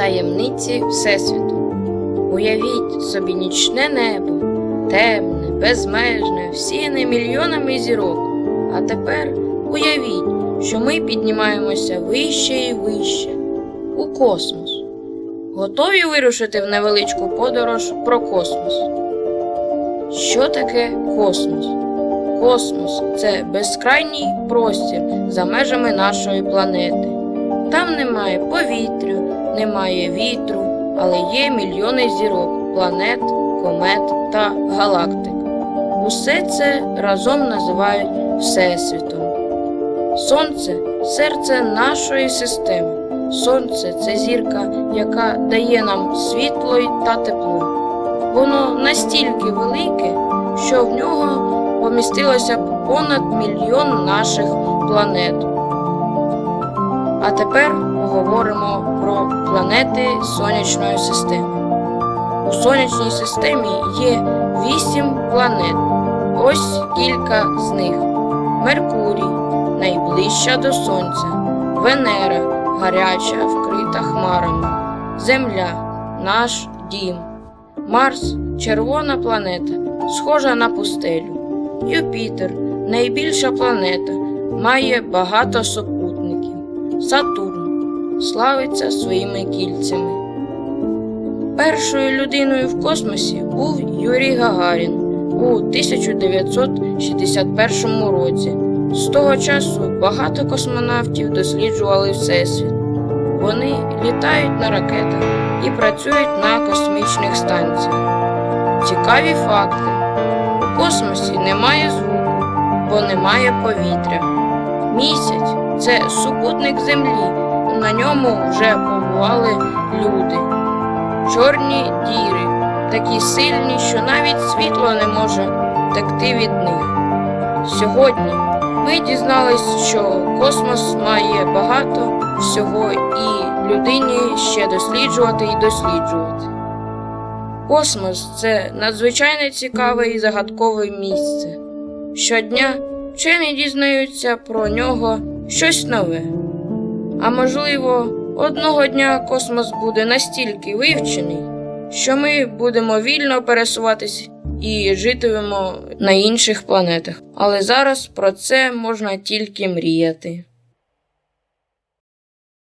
Таємниці Всесвіту. Уявіть собі нічне небо, темне, безмежне, всіяне мільйонами зірок. А тепер уявіть, що ми піднімаємося вище і вище у космос. Готові вирушити в невеличку подорож про космос. Що таке космос? Космос це безкрайній простір за межами нашої планети. Там немає повітря, немає вітру, але є мільйони зірок, планет, комет та галактик. Усе це разом називають Всесвітом. Сонце серце нашої системи. Сонце це зірка, яка дає нам світло та тепло. Воно настільки велике, що в нього помістилося понад мільйон наших планет. А тепер поговоримо про планети сонячної системи. У сонячній системі є вісім планет. Ось кілька з них: Меркурій, найближча до Сонця, Венера, гаряча, вкрита хмарами, Земля, наш дім, Марс, червона планета, схожа на пустелю, Юпітер, найбільша планета, має багато супутників, Сатурн славиться своїми кільцями. Першою людиною в космосі був Юрій Гагарін у 1961 році. З того часу багато космонавтів досліджували Всесвіт. Вони літають на ракетах і працюють на космічних станціях. Цікаві факти: у космосі немає звуку, бо немає повітря. Місяць це супутник Землі, на ньому вже побували люди. Чорні діри такі сильні, що навіть світло не може текти від них. Сьогодні ми дізнались, що космос має багато всього і людині ще досліджувати і досліджувати. Космос це надзвичайно цікаве і загадкове місце. Щодня вчені дізнаються про нього щось нове. А можливо, одного дня космос буде настільки вивчений, що ми будемо вільно пересуватись і житимемо на інших планетах. Але зараз про це можна тільки мріяти.